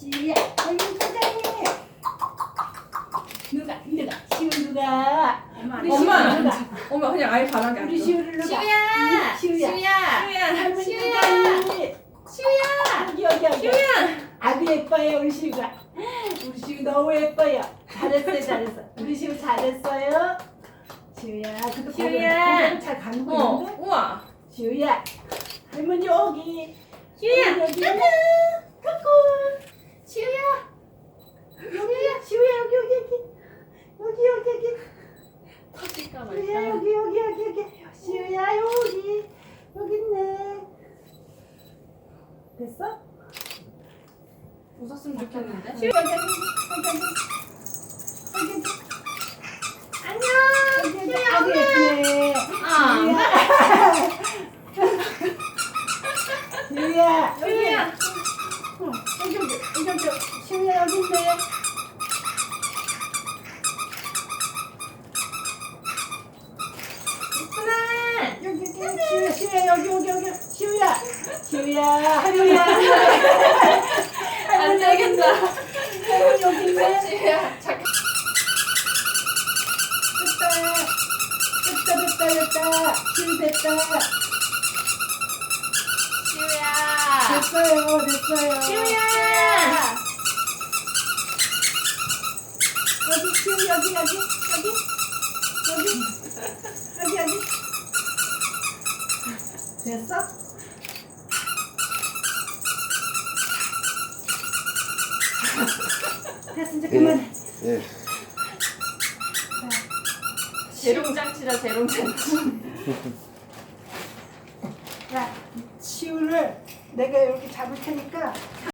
시우야 여기 천장이 누가 누가 시우 누가 우리 엄마. 시우 누가 엄마 그냥 아예 바닥에 우리. 시우를 누가 시우야. 시우야. 시우야. 할머니 시우야. 누가 시우야. 여기 여기 여기 시우야. 아주 예뻐요 우리 시우가 우리 시우 너무 예뻐요 잘했어요 잘했어 우리 시우 잘했어요 시우야 그래도 시우야. 고개를 잘 가누고 어. 있는데 우와. 시우야 할머니 여기 시우야. 여기 여기 까꿍 시우야. 여기 시우야 여기 여기 여기 여기 여기 여기 터질까 시우야 여기 여기 여기 여기 시우야 여기 여기 있네 됐어? 웃었으면 좋겠는데. 안녕. 시우야 예쁘네 아. 시우야 여기 시우야. 어, 시우야 여기 있네 예쁘네. 여기 여기 시우야 시우야 여기 여기 여기 시우야 시우야 할머니야 안 되겠다. 할머니 여기 시우야. 잠깐. 됐다 됐다 됐다 됐다 시우 됐다 시우야. 됐어요 됐어요 시우야. 여기 시우 여기 여기 여기 여기 여기 여기 됐어? 됐어 이제 그만해 예. 재롱잔치다 재롱잔치. 야, 치우를 내가 이렇게 잡을 테니까